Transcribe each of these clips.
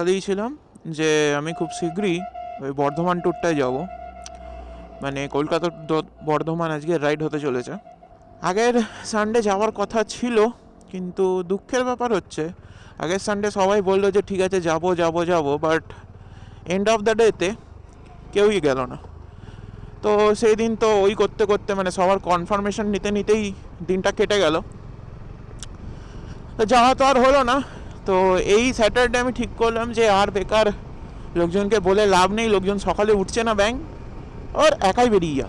কথা দিয়েছিলাম যে আমি খুব শীঘ্রই ওই বর্ধমান ট্যুরটায় যাব। মানে কলকাতা বর্ধমান আজকে রাইড হতে চলেছে। আগের সানডে যাওয়ার কথা ছিল, কিন্তু দুঃখের ব্যাপার হচ্ছে, আগের সানডে সবাই বলল যে ঠিক আছে, যাব যাব যাব বাট এন্ড অফ দ্য ডেতে কেউই গেল না। তো সেই দিন তো ওই করতে করতে মানে সবার কনফার্মেশন নিতে, নিতেই দিনটা কেটে গেল। তো যাওয়া তো আর হলো না তো এই স্যাটারডে আমি ঠিক করলাম যে আর বেকার লোকজনকে বলে লাভ নেই, লোকজন সকালে উঠছে না ব্যাংক ওর একাই বেরিয়ে যা।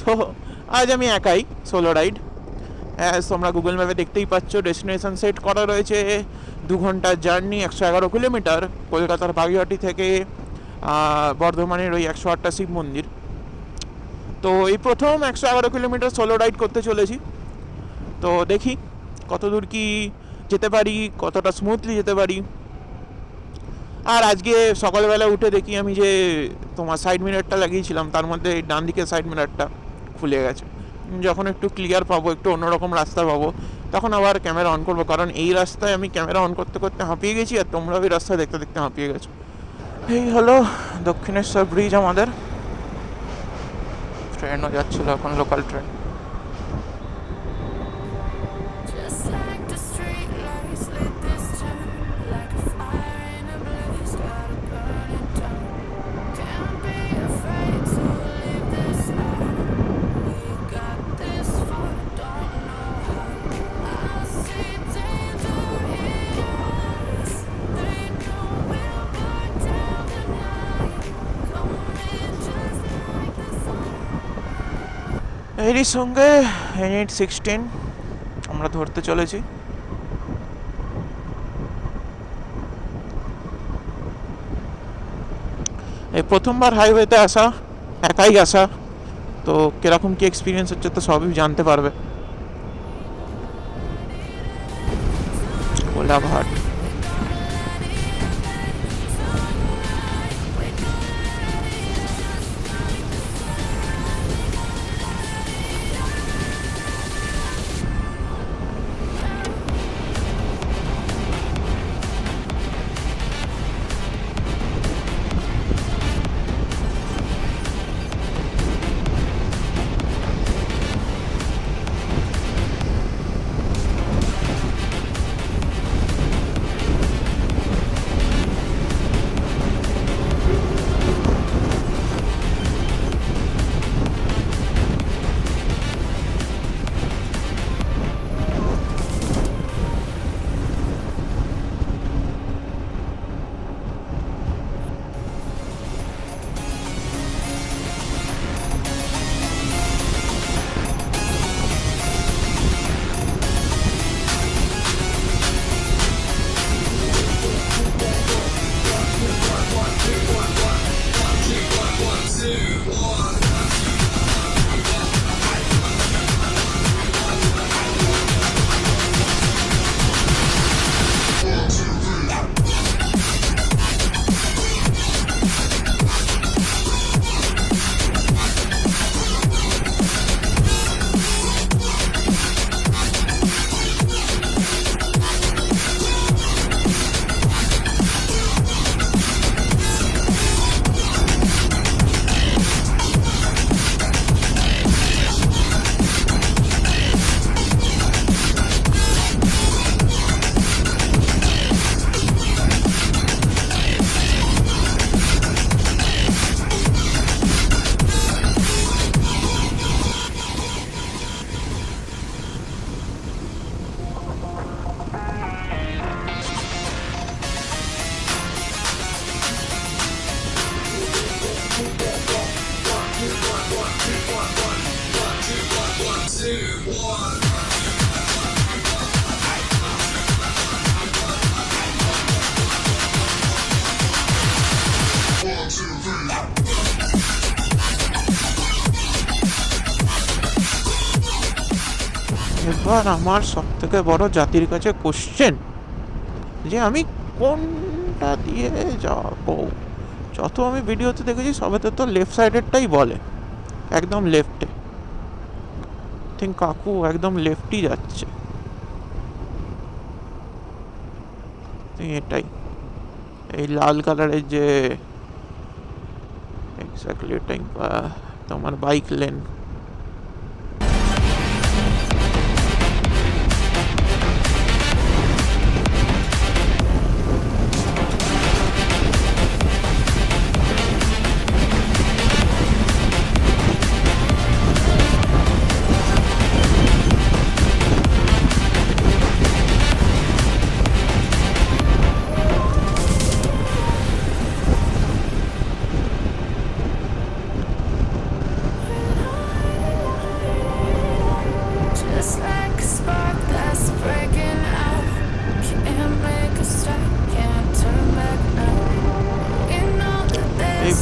তো আজ আমি একাই সোলো রাইড অ্যাজ তোমরা গুগল ম্যাপে দেখতেই পাচ্ছ ডেস্টিনেশন সেট করা রয়েছে দু ঘণ্টার জার্নি একশো এগারো কিলোমিটার কলকাতার বাগেরহাটি থেকে বর্ধমানের ওই একশো আটটা শিব মন্দির। তো এই প্রথম একশো এগারো কিলোমিটার সোলো রাইড করতে চলেছি। তো দেখি কত দূর কি যেতে পারি, কতটা স্মুথলি যেতে পারি। আর আজকে সকালবেলা উঠে দেখি আমি যে তোমার সাইড মিরারটা লাগিয়েছিলাম, তার মধ্যে ডান দিকের সাইড মিরারটা খুলে গেছে। যখন একটু ক্লিয়ার পাবো, একটু অন্যরকম রাস্তা পাবো, তখন আবার ক্যামেরা অন করব। কারণ এই রাস্তায় আমি ক্যামেরা অন করতে করতে হাঁপিয়ে গেছি, আর তোমরা ওই রাস্তা দেখতে দেখতে হাঁপিয়ে গেছো। এই হলো দক্ষিণেশ্বর ব্রিজ আমাদের। ট্রেনও যাচ্ছিল এখন লোকাল ট্রেন এরই সঙ্গে এনএইট সিক্সটিন আমরা ধরতে চলেছি। এই প্রথমবার হাইওয়েতে আসা, একাই আসা, তো কীরকম কি এক্সপিরিয়েন্স হচ্ছে তো সবই জানতে পারবে। কোলাঘাট এবার আমার সব থেকে বড় জাতির কাছে কোশ্চেন যে আমি কোনটা দিয়ে যাব? যত আমি ভিডিওতে দেখেছি সবেতে তো লেফট সাইডেরটাই বলে। একদম লেফটে থিঙ্ক কাকু একদম লেফটই যাচ্ছে। এটাই। এই লাল কালারের যে এক্স্যাক্টলি টাইম তোমার বাইক লেন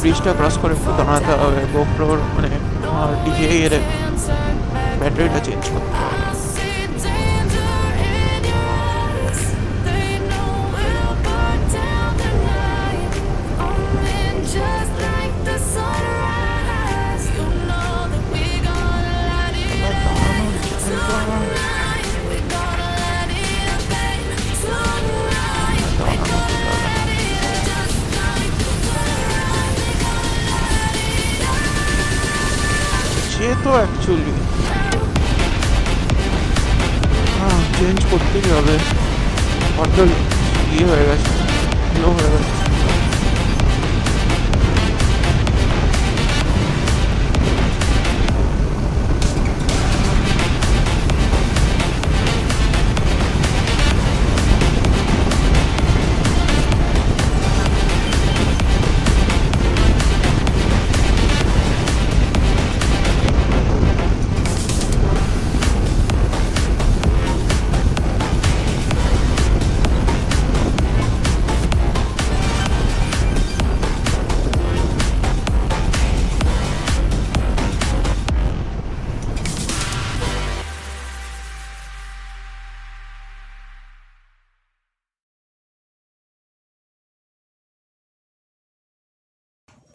ব্রিজটা ক্রস করে একটু দাঁড়াতে হবে গোপ্রোর মানে ডিজে এর ব্যাটারিটা চেঞ্জ করতে হবে। তো অ্যাকচুয়ালি হ্যাঁ চেঞ্জ করতেই হবে। বড্ড ইয়ে হয়ে গেছে লো হয়ে গেছে।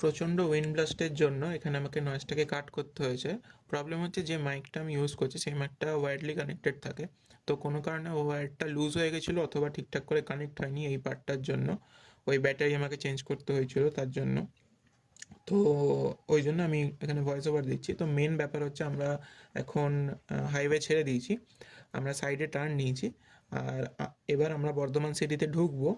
প্রচণ্ড উইন্ড ব্লাস্টের জন্য এখানে আমাকে নয়েজটাকে কাট করতে হয়েছে। প্রবলেম হচ্ছে যে মাইকটা আমি ইউজ করছি, সেই মাইকটা ওয়্যারলি কানেক্টেড থাকে। তো কোনো কারণে ও ওয়্যারটা লুজ হয়ে গেছিল অথবা ঠিকঠাক করে কানেক্ট হয়নি এই পার্টটার জন্য। ওই ব্যাটারি আমাকে চেঞ্জ করতে হয়েছিল তার জন্য। তো ওই জন্য আমি এখানে ভয়েস ওভার দিচ্ছি। তো মেন ব্যাপার হচ্ছে আমরা এখন হাইওয়ে ছেড়ে দিয়েছি। আমরা সাইডে টার্ন নিয়েছি। আর এবার আমরা বর্ধমান সিটিতে ঢুকবো।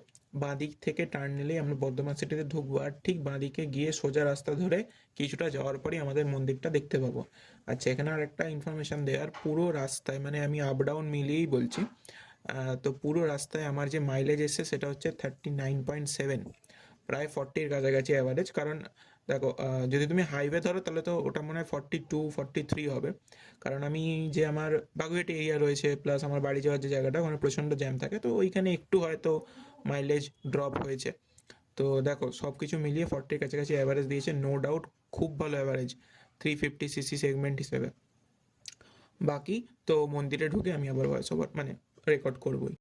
বাঁদিক থেকে টার্ন নিলেই আমরা বর্ধমান সিটিতে ঢুকবো। আর ঠিক বাঁদিকে গিয়ে সোজা রাস্তা ধরে কিছুটা যাওয়ার পরই আমাদের মন্দিরটা দেখতে পাবো। আচ্ছা এখানে আর একটা ইনফরমেশান দেওয়ার। পুরো রাস্তায় মানে আমি আপ ডাউন মিলিয়েই বলছি তো পুরো রাস্তায় আমার যে মাইলেজ এসছে সেটা হচ্ছে থার্টি নাইন পয়েন্ট সেভেন প্রায় ফর্টির কাছাকাছি অ্যাভারেজ কারণ দেখো যদি তুমি হাইওয়ে ধরো, তাহলে তো ওটা মনে হয় ফর্টি টু ফর্টি থ্রি হবে। কারণ আমি যে আমার বাগুইহাটি এরিয়া রয়েছে প্লাস আমার বাড়ি যাওয়ার যে জায়গাটা, ওখানে প্রচণ্ড জ্যাম থাকে। তো ওইখানে একটু হয়তো মাইলেজ ড্রপ হয়েছে। তো দেখো সব কিছু মিলিয়ে ফর্টির কাছাকাছি অ্যাভারেজ দিয়েছে নো ডাউট খুব ভালো average three fifty CC segment হিসেবে। বাকি তো মন্দিরে ঢুকে আমি আবার ভয়েস ওভার মানে রেকর্ড করবোই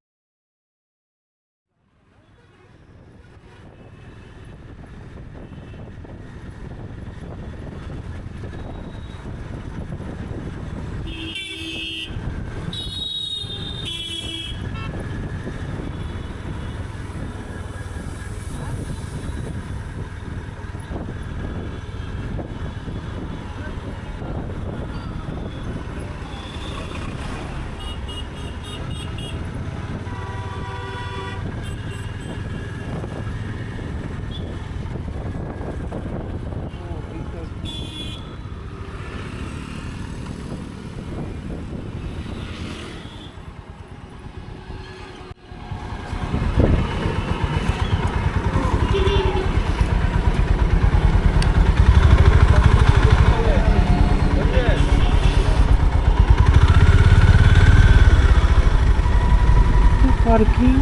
পার্কিং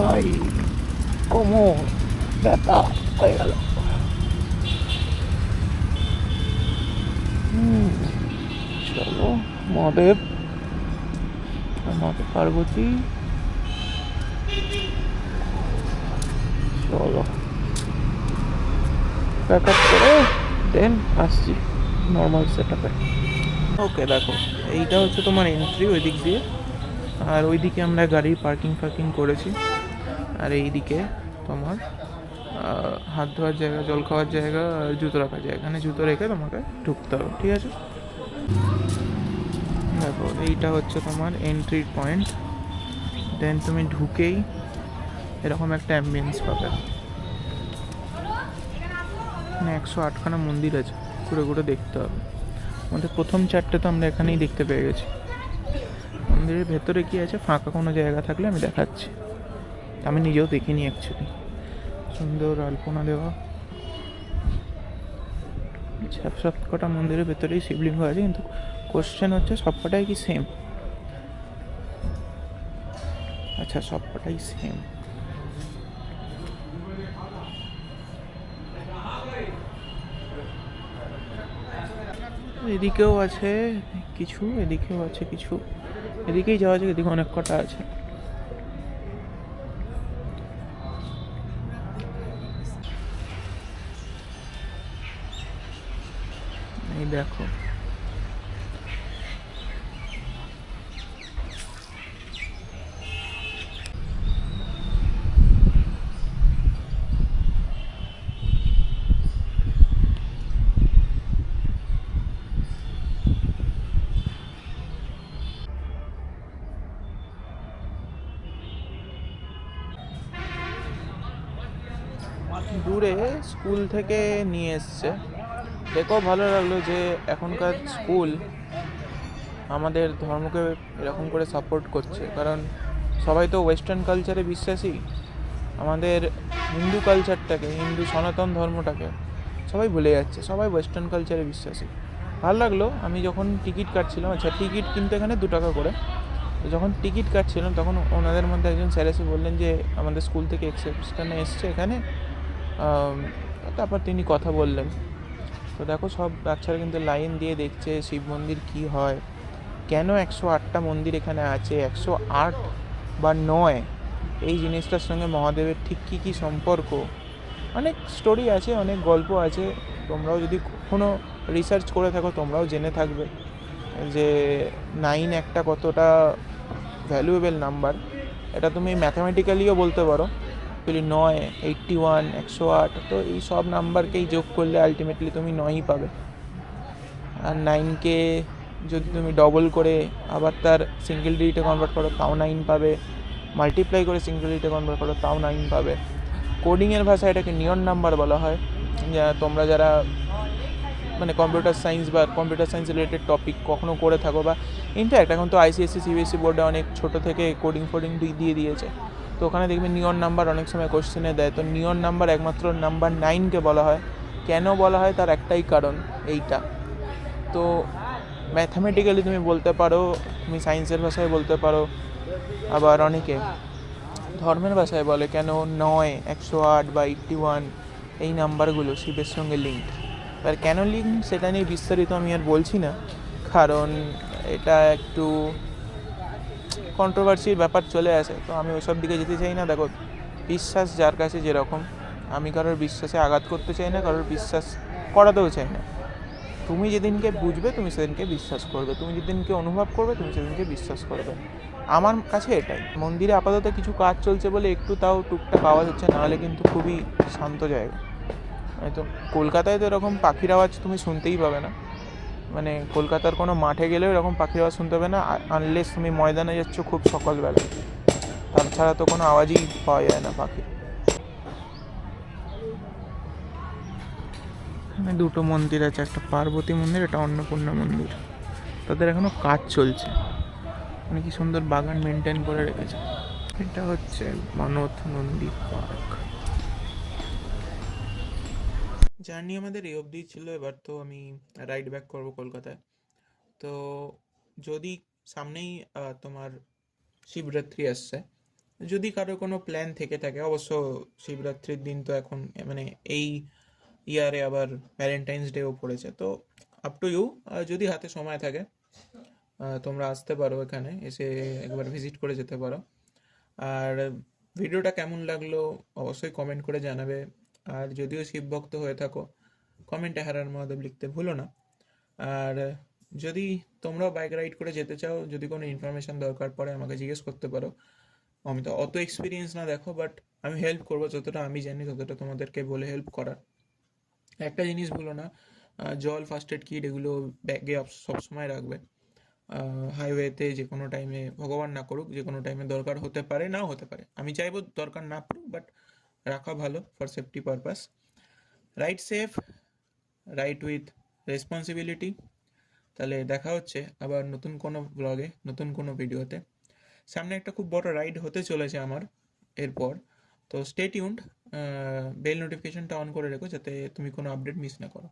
ভাই কোমর ব্যথা হয়ে গেল চলো মহাদেব আর মাতা পার্বতী চলো প্যাক আপ করে দেন আসছি নর্মাল সেট আপে ওকে দেখো, এইটা হচ্ছে তোমার এন্ট্রি ওই দিক দিয়ে। আর ওইদিকে আমরা গাড়ি পার্কিং ফার্কিং করেছি। আর এইদিকে তোমার হাত ধোয়ার জায়গা, জল খাওয়ার জায়গা আর জুতো রাখার জায়গা। এখানে জুতো রেখে তোমাকে ঢুকতে হবে, ঠিক আছে? দেখো, এইটা হচ্ছে তোমার এন্ট্রি পয়েন্ট দেন তুমি ঢুকেই এরকম একটা অ্যাম্বিয়েন্স পাবে। এখানে একশো আটখানা মন্দির আছে, ঘুরে ঘুরে দেখতে হবে। আমাদের প্রথম চারটে তো আমরা এখানেই দেখতে পেয়ে গেছি। মন্দিরের ভেতরে কি আছে? ফাঁকা কোনো জায়গা থাকলে আমি দেখাচ্ছি। আমি নিজেও দেখিনি অ্যাকচুয়ালি সুন্দর আলপনা দেওয়া। সব সব কটা মন্দিরের ভেতরেই শিবলিঙ্গ আছে, কিন্তু কোশ্চেন হচ্ছে সব কটাই কি সেম আচ্ছা সব কটাই সেম এদিকেও আছে কিছু, এদিকেও আছে কিছু। এদিকেই যাওয়া যায় এদিকে অনেক কটা আছে। দেখো। দূরে স্কুল থেকে নিয়ে এসছে। দেখেও ভালো লাগল যে এখনকার স্কুল আমাদের ধর্মকে এরকম করে সাপোর্ট করছে। কারণ সবাই তো ওয়েস্টার্ন কালচারে বিশ্বাসী। আমাদের হিন্দু কালচারটাকে হিন্দু সনাতন ধর্মটাকে সবাই ভুলে যাচ্ছে। সবাই ওয়েস্টার্ন কালচারে বিশ্বাসী। ভালো লাগল, আমি যখন টিকিট কাটছিলাম আচ্ছা টিকিট কিনতে এখানে দু টাকা করে। যখন টিকিট কাটছিলাম, তখন ওনাদের মধ্যে একজন স্যার এসে বললেন যে, আমাদের স্কুল থেকে এক্সেপশনে এসছে এখানে। তারপর তিনি কথা বললেন। তো দেখো, সব বাচ্চারা কিন্তু লাইন দিয়ে দেখছে শিব মন্দির কী হয়। কেন একশো আটটা মন্দির এখানে আছে? একশো আট বা নয়, এই জিনিসটার সঙ্গে মহাদেবের ঠিক কী কী সম্পর্ক? অনেক স্টোরি আছে, অনেক গল্প আছে। তোমরাও যদি কখনো রিসার্চ করে থাকো, তোমরাও জেনে থাকবে যে নাইন একটা কতটা ভ্যালুয়েবল নাম্বার এটা তুমি ম্যাথামেটিক্যালিও বলতে পারো। বলি নয় এইট্টি ওয়ান একশো আট, তো এই সব নাম্বারকেই যোগ করলে আলটিমেটলি তুমি নয়ই পাবে। আর নাইনকে যদি তুমি ডবল করে আবার তার সিঙ্গেল ডিজিটে কনভার্ট করো, তাও নাইন পাবে। মাল্টিপ্লাই করে সিঙ্গেল ডিজিটে কনভার্ট করো, তাও নাইন পাবে। কোডিংয়ের ভাষায় এটাকে নিয়ন নাম্বার বলা হয়। যা তোমরা যারা মানে কম্পিউটার সায়েন্স বা কম্পিউটার সায়েন্স রিলেটেড টপিক কখনো করে থাকো বা ইনফ্যাক্ট এখন তো আইসিএসসি সিবিএসসি বোর্ডে অনেক ছোটো থেকে কোডিং ফোডিং দিয়ে দিয়েছে। তো ওখানে দেখবে নিয়ন নাম্বার অনেক সময় কোশ্চেনে দেয়। তো নিয়ন নাম্বার একমাত্র নাম্বার নাইনকে বলা হয়। কেন বলা হয়? তার একটাই কারণ, এইটা। তো ম্যাথামেটিক্যালি তুমি বলতে পারো, তুমি সায়েন্সের ভাষায় বলতে পারো। আবার অনেকে ধর্মের ভাষায় বলে, কেন নয়, একশো আট বা এইট্টি ওয়ান এই নাম্বারগুলো শিবের সঙ্গে লিঙ্ক এবার কেন লিঙ্ক সেটা নিয়ে বিস্তারিত আমি আর বলছি না। কারণ এটা একটু কন্ট্রোভার্সির ব্যাপার চলে আসে, তো আমি ওইসব দিকে যেতে চাই না। দেখো, বিশ্বাস যার কাছে যেরকম, আমি কারোর বিশ্বাসে আঘাত করতে চাই না, কারোর বিশ্বাস করাতেও চাই না। তুমি যেদিনকে বুঝবে, তুমি সেদিনকে বিশ্বাস করবে। তুমি যেদিনকে অনুভব করবে, তুমি সেদিনকে বিশ্বাস করবে। আমার কাছে এটাই। মন্দিরে আপাতত কিছু কাজ চলছে বলে একটু তাও টুকটাক আওয়াজ হচ্ছে, নাহলে কিন্তু খুবই শান্ত জায়গা। হয়তো কলকাতায় তো এরকম পাখির আওয়াজ তুমি শুনতেই পাবে না। মানে কলকাতার কোনো মাঠে গেলেও এরকম পাখির আওয়াজ শুনতে হবে না আনলেস তুমি ময়দানে যাচ্ছ খুব সকালবেলা তাছাড়া তো কোনো আওয়াজই পাওয়া যায় না পাখির। এখানে দুটো মন্দির আছে, একটা পার্বতী মন্দির, একটা অন্নপূর্ণা মন্দির। তাদের এখনও কাজ চলছে। মানে কি সুন্দর বাগান মেনটেন করে রেখেছে। এটা হচ্ছে মানত নন্দী পার্ক। জার্নি আমাদের এই অবধি ছিল, এবার তো আমি রাইড ব্যাক করব কলকাতায়। তো যদি সামনেই তোমার শিবরাত্রি আসছে, যদি কারও কোনো প্ল্যান থেকে থাকে, অবশ্য শিবরাত্রির দিন তো এখন মানে এই ইয়ারে আবার ভ্যালেন্টাইন্স ডেও পড়েছে। তো আপ টু ইউ যদি হাতে সময় থাকে তোমরা আসতে পারো এখানে, এসে একবার ভিজিট করে যেতে পারো। আর ভিডিওটা কেমন লাগল, অবশ্যই কমেন্ট করে জানাবে। আর যদিও শিবভক্ত হয়ে থাকো কমেন্টে হারার মহাদেব লিখতে ভুলো না। আর যদি তোমরাও বাইক রাইড করে যেতে চাও, যদি কোনো ইনফরমেশন দরকার পড়ে আমাকে জিজ্ঞেস করতে পারো। আমি তো অত এক্সপিরিয়েন্স না, দেখো বাট আমি হেল্প করব যতটা আমি জানি, ততটা তোমাদেরকে বলে হেল্প করার। একটা জিনিস ভুলো না জল ফার্স্ট এড কিট এগুলো ব্যাগে সবসময় রাখবে। হাইওয়েতে যে কোনো টাইমে ভগবান না করুক, যে কোনো টাইমে দরকার হতে পারে, নাও হতে পারে। আমি চাইব দরকার না পড়ুক বাট রাখা ভালো for safety purpose right safe right with responsibility তাহলে দেখা হচ্ছে আবার নতুন কোনো ব্লগে নতুন কোনো ভিডিওতে সামনে একটা খুব বড় রাইড হতে চলেছে আমার এরপর। তো স্টে টিউন্ড বেল নোটিফিকেশনটা অন করে রেখো যাতে তুমি কোনো আপডেট মিস না করো।